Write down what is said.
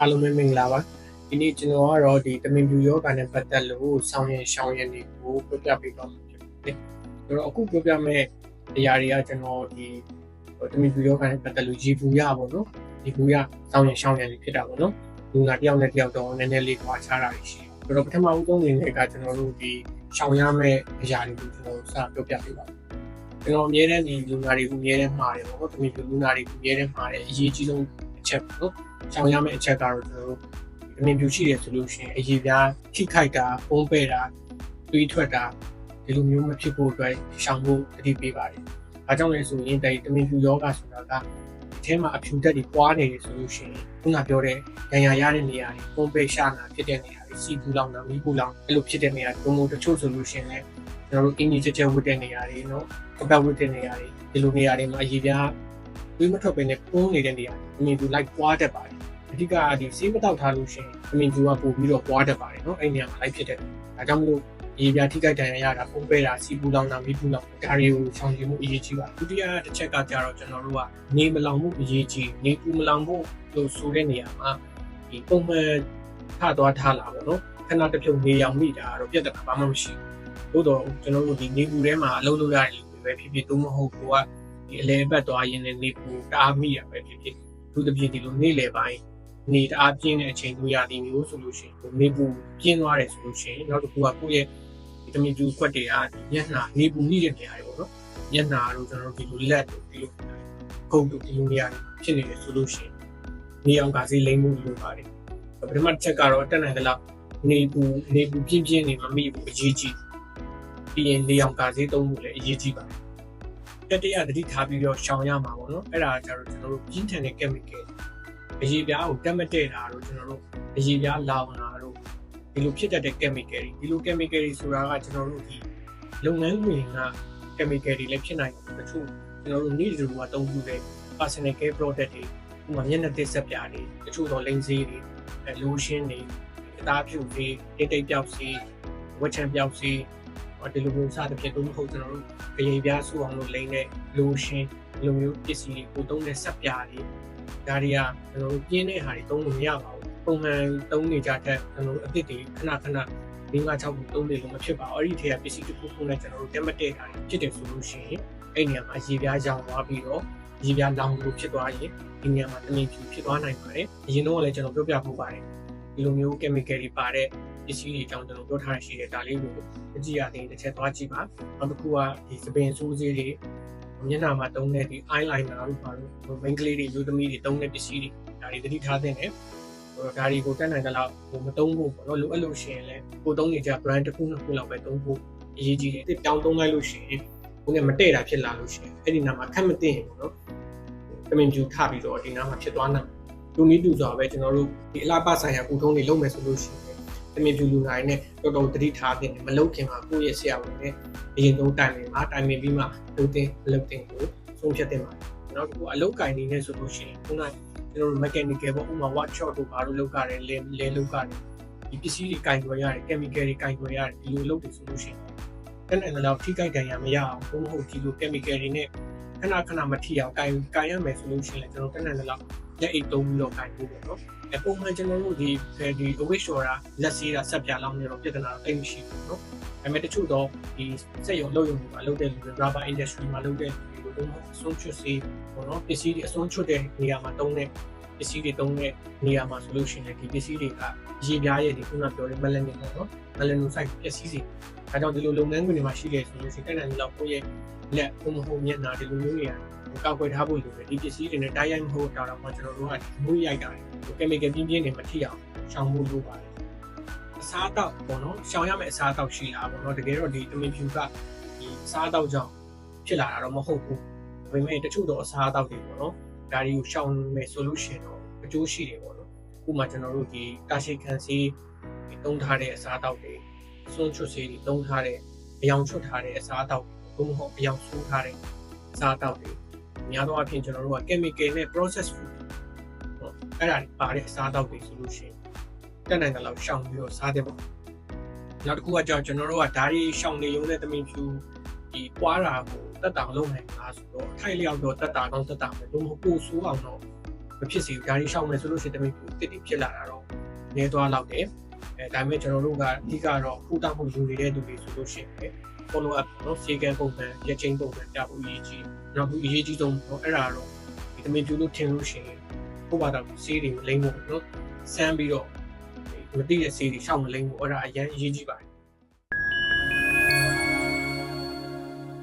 အားလုံးပဲမင်္ဂလာပါဒီနေ့ကျွန်တော်ကတော့ဒီတမင်ပြူယောဂာနဲ့ပတ်သက်လို့ဆောင်းရင်ရှောင်းရင်တွေကိုပြောပြပေးတော့မှာဖြစ်ပါတယ်ဆိုတော့အခုပြောပြမယ့်အရာတွေကကျွန်တော်ဒီတမင်ပြူယောဂာနဲ့ပတ်သက်လို့ရေဘူးရပါတော့ဒီဘူးရဆောင်းရင်ရှောင်းရင်တွေဖြစ်တာပေါ့နော်လူနာတယောက်နဲ့တယောက်တော့နည်းနည်းလေးခွာခြားတာရှိတယ်ဆိုတော့ပထမဦးဆုံးအနေနဲ့ကကျွန်တော်တို့ဒီရှောင်းရမယ့်အရာတွေကိုကျွန်တော်စပြောပြပေးပါမယ်ကျွန်တော်အများနဲ့ဒီလူနာတွေကိုအများနဲ့မှားတယ်ပေါ့နော်တမင်ပြူလူနာတွေကိုအများနဲ့မှားတယ်အရေးကြီးဆုံးအ ချက်ပေါ့နော်ရှောင်ရမယ့်အချက်ကတော့ကျွန်တော်တို့အမြင်ပြူရှိတယ်ဆိုလို့ရှိရင်အရေးပြားထိခိုက်တာပုံးပဲ့တာတွေးထွက်တာဒီလိုမျိုးမဖြစ်ဖို့အတွက်ရှောင်ဖို့တတိပေးပါတယ်။ဒါကြောင့်လဲဆိုရင်တိုင်တမင်ပြူယောဂဆိုတာကဒီထဲမှာအဖြူတက်တွေပွားနေတယ်ဆိုလို့ရှိရင်ခုနပြောတဲ့ဒဏ်ရာရတဲ့နေရာတွေပုံးပဲ့ရှာတာဖြစ်တဲ့နေရာတွေစီပူလောင်တာမီးပူလောင်အဲ့လိုဖြစ်တဲ့နေရာတွေဘုံဘုံတချို့ဆိုလို့ရှိရင်လည်းကျွန်တော်တို့အင်ဂျီချက်ချက်ဝတ်တဲ့နေရာတွေနော်ကပတ်ဝတ်တဲ့နေရာတွေဒီလိုနေရာတွေမှာအရေးပြား တွေးမထွက်ပဲနဲ့ပုံးနေတဲ့နေရာအမြင်ပြူလိုက်ပွားတတ်ပါတယ်အဓိကဒီဆေးမတောက်ထားလို့ရှိရင်အမြင်ကျူကပို့ပြီးတော့ပွားတတ်ပါတယ်နော်အဲ့နေရာမှာလိုက်ဖြစ်တယ်ဒါကြောင့်မလို့ရေပြာထိခိုက်ဒဏ်ရာရတာပုံပဲတာစီပူလောင်တာမိပူလောင်ဒါတွေကိုဆောင်ရွက်မှုအရေးကြီးပါဒုတိယတစ်ချက်ကကြတော့ကျွန်တော်တို့ကနေမလောင်မှုအရေးကြီးနေပူမလောင်မှုလို့ဆိုတဲ့နေရာမှာဒီပုံမှန်ထသွားထားလာပေါ့နော်ခဏတစ်ဖြုတ်နေအောင်မိတာတော့ပြဿနာဘာမှမရှိဘူးသို့တော့ကျွန်တော်တို့ဒီနေပူထဲမှာအလုပ်လုပ်ရတဲ့လူတွေပဲဖြစ်ဖြစ်တော့မဟုတ်ဘူးက ဒီအလဲဘက်သွားရင်းနဲ့နေပူတအားမိရပဲဖြစ်ဖြစ်သူတပြည့်ဒီလိုနေလေပိုင်းနေတအားပြင်းတဲ့အချိန်တို့ရသည်မျိုးဆိုလို့ရှိရင်နေပူပြင်းသွားတယ်ဆိုလို့ရှိရင်နောက်တစ်ခုကကိုယ့်ရဲ့ဗီတာမင်ကျူခွက်တွေကညက်နှာနေပူနေတဲ့နေရာတွေပေါ့နော်ညက်နှာတို့ကျွန်တော်တို့ဒီလိုလက်တို့ဒီလိုခုတ်တို့ဒီလိုနေရာဖြစ်နေတယ်ဆိုလို့ရှိရင်နေအောင်ကစီလိမ့်မှုလိုပါတယ်ပထမချက်ကတော့တက်နိုင်သလောက်နေပူနေပူပြင်းပြင်းနေမှမိဘူးအရေးကြီးပြီးရင်နေအောင်ကစီသုံးမှုလည်းအရေးကြီးပါတယ် တတိယသတိထားပြီးတော့ရှောင်ရမှာပေါ့နော်အဲ့ဒါကြတော့ကျွန်တော်တို့ပြင်းထန်တဲ့ chemical အရေးပြားကိုတက်မတဲ့တာတို့ကျွန်တော်တို့အရေးပြားလောင်တာတို့ဒီလိုဖြစ်တတ်တဲ့ chemical တွေဒီလို chemical တွေဆိုတာကကျွန်တော်တို့ဒီလုပ်ငန်းဝင်က chemical တွေလည်းဖြစ်နိုင်တယ်တချို့ကျွန်တော်တို့နေ့တူကအသုံးပြုတဲ့ personal care product တွေဥပမာမျက်နှာသစ်ဆက်ပြားတွေတချို့တော့လိန်ဆေးတွေ lotion တွေအသားဖြူတွေတိတ်တိတ်ပြောက်ဆေးဝက်ချံပြောက်ဆေး ဒီလိုမျိုးစသဖြင့်တို့မဟုတ်ကျွန်တော်တို့ကြရင်ပြားဆူအောင်လို့လိမ့်တဲ့ lotion ဒီလိုမျိုးပစ္စည်းတွေကိုသုံးတဲ့ဆက်ပြားတွေဒါတွေကကျွန်တော်တို့ပြင်းတဲ့ဟာတွေသုံးလို့မရပါဘူးပုံမှန်သုံးနေကြတဲ့ကျွန်တော်တို့အသစ်တွေခဏခဏ၄၅၆ခုသုံးနေလို့မဖြစ်ပါဘူးအဲ့ဒီထဲကပစ္စည်းတစ်ခုခုနဲ့ကျွန်တော်တို့တက်မတက်တာဖြစ်တယ်ဆိုလို့ရှိရင်အဲ့နေရာမှာရေပြားကြောင်သွားပြီးတော့ရေပြားလောင်လို့ဖြစ်သွားရင်ဒီနေရာမှာတမင်ဖြူဖြစ်သွားနိုင်ပါတယ်အရင်တော့လည်းကျွန်တော်ပြောပြဖို့ပါတယ်ဒီလိုမျိုး chemical တွေပါတဲ့ ပစ္စည်းတွေအကြောင်းကျွန်တော်ပြောထားရရှိတယ်ဒါလေးကိုအကြည့်ရတဲ့တစ်ချက်သွားကြည့်ပါနောက်တစ်ခုကဒီစပင်ဆိုးစေးတွေမျက်နှာမှာတုံးတဲ့ဒီ eyeliner တို့ပါလို့မိန်းကလေးတွေလူသမီးတွေတုံးတဲ့ပစ္စည်းတွေဒါတွေသတိထားသင့်တယ်ဟိုဒါတွေကိုတက်နိုင်တဲ့လောက်ဟိုမတုံးဖို့ပေါ့နော်လိုအပ်လို့ရှိရင်လည်းကိုတုံးနေကြ brand တစ်ခုနှစ်ခုလောက်ပဲတုံးဖို့အရေးကြီးတယ်တစ်ပြောင်းတုံးလိုက်လို့ရှိရင်ကိုနဲ့မတည့်တာဖြစ်လာလို့ရှိရင်အဲ့ဒီနာမှာခက်မသိရင်ပေါ့နော်တမင်ပြူထပြီးတော့ဒီနာမှာဖြစ်သွားနိုင်လူနည်းတူစွာပဲကျွန်တော်တို့ဒီအလားပါဆိုင်ရာကုထုံးတွေလုပ်မယ်ဆိုလို့ရှိရင် တမင်ပြူလူနိုင်နဲ့တော်တော်သတိထားသင့်တယ်မလုပ်ခင်မှာကိုယ့်ရဲ့ဆရာဝန်နဲ့အရင်ဆုံးတိုင်ပင်မှာတိုင်ပင်ပြီးမှလုပ်တဲ့လုပ်တဲ့ကိုဆုံးဖြတ်တင်ပါတယ်နောက်တစ်ခုအလုပ်ကင်နေနေဆိုလို့ရှိရင်ခုနကျွန်တော်တို့ mechanical ပေါ့ဥပမာ workshop တို့ဘာလို့လုပ်ကြတယ်လဲလဲလုပ်ကြတယ်ဒီပစ္စည်းတွေကင်ကြွယ်ရတယ် chemical တွေကင်ကြွယ်ရတယ်ဒီလိုလုပ်တယ်ဆိုလို့ရှိရင်အဲ့နဲ့တော့ထိခိုက်ဒဏ်ရာမရအောင်ဘုံမဟုတ်ဒီလို chemical တွေနဲ့ခဏခဏမထိအောင်ကင်ကင်ရမယ်ဆိုလို့ရှိရင်ကျွန်တော်တနက်နေ့လောက် လက်အိတ်သုံးပြီးတော့ကင်ဖို့ပေါ့နော်အပုံမှန်ကျွန်တော်တို့ဒီဒီ away shore လက်စေးတာဆက်ပြလောင်းနေတော့ပြဿနာတော့တိတ်မရှိဘူးနော်ဒါပေမဲ့တချို့တော့ဒီစက်ရုံလုပ်ရုံတွေမှာလုပ်တဲ့လူတွေ rubber industry မှာလုပ်တဲ့လူတွေတို့အစွန်းချွတ်စေပေါ့နော်ပစ္စည်းတွေအစွန်းချွတ်တဲ့နေရာမှာတုံးတဲ့ပစ္စည်းတွေတုံးတဲ့နေရာမှာဆိုလို့ရှိရင်ဒီပစ္စည်းတွေကရေပြားရဲ့ဒီခုနပြောတဲ့ melanin ပေါ့နော် melanocyte ပစ္စည်းတွေအဲကြောင့်ဒီလိုလုပ်ငန်းခွင်တွေမှာရှိတယ်ဆိုလို့ရှိရင်တက်နိုင်လောက်ကိုယ့်ရဲ့လက်ဘုံဘုံမျက်နှာဒီလိုမျိုးတွေ ကောက်ွယ်ထားဖို့လိုတယ်ဒီပစ္စည်းတွေနဲ့တိုက်ရိုက်မဟုတ်တော့တော့ကျွန်တော်တို့ကမွေးရိုက်တာတွေ chemical ပြင်းပြင်းတွေမထိအောင်ရှောင်ဖို့လိုပါတယ်အစားတောက်ပေါ့နော်ရှောင်ရမယ့်အစားတောက်ရှိတာပေါ့နော်တကယ်တော့ဒီတမင်ဖြူကဒီအစားတောက်ကြောင့်ဖြစ်လာတာတော့မဟုတ်ဘူးဒါပေမဲ့တချို့တော့အစားတောက်တွေပေါ့နော်ဒါတွေကိုရှောင်မယ် solution တော့အကျိုးရှိတယ်ပေါ့နော်ဥပမာကျွန်တော်တို့ဒီတာရှိခံစီတုံးထားတဲ့အစားတောက်တွေစွန့်ချွတ်စီတွေတုံးထားတဲ့အယောင်ချွတ်ထားတဲ့အစားတောက်ဘုံမဟုတ်အယောင်ဆိုးထားတဲ့အစားတောက်တွေ များသောအားဖြင့်ကျွန်တော်တို့က chemical နဲ့ process food ဟောအဲ့ဒါတွေပါတဲ့အစားအသောက်တွေဆိုလို့ရှိရင်တက်နိုင်တဲ့လောက်ရှောင်ပြီးတော့စားတဲ့ပေါ့နောက်တစ်ခုကကြောင့်ကျွန်တော်တို့ကဓာတ်ရီရှောင်နေရုံနဲ့သမင်ဖြူဒီပွားတာကိုတက်တာလုပ်နိုင်လားဆိုတော့အထိုက်လျောက်တော့တက်တာတော့တက်တာပဲဘုံမပို့ဆိုးအောင်တော့မဖြစ်စေဘူးဒါတွေရှောင်မယ်ဆိုလို့ရှိရင်တမင်ပြူတစ်တိဖြစ်လာတာတော့နေသွားတော့တယ်အဲဒါပေမဲ့ကျွန်တော်တို့ကအဓိကတော့ဖူတောက်မှုယူနေတဲ့သူတွေဆိုလို့ရှိရင် follow up နော်စေကန်ပုံစံရက်ချင်းပုံစံပြဖို့အရေးကြီးနောက်ပြီးအရေးကြီးဆုံးတော့အဲ့ဒါတော့ဒီတမင်ပြူလို့ထင်လို့ရှိရင်ဘုရားတော်စေးတွေလိမ့်ဖို့နော်စမ်းပြီးတော့မသိတဲ့စေးတွေရှောင်မလိမ့်ဖို့အဲ့ဒါအရင်အရေးကြီးပါ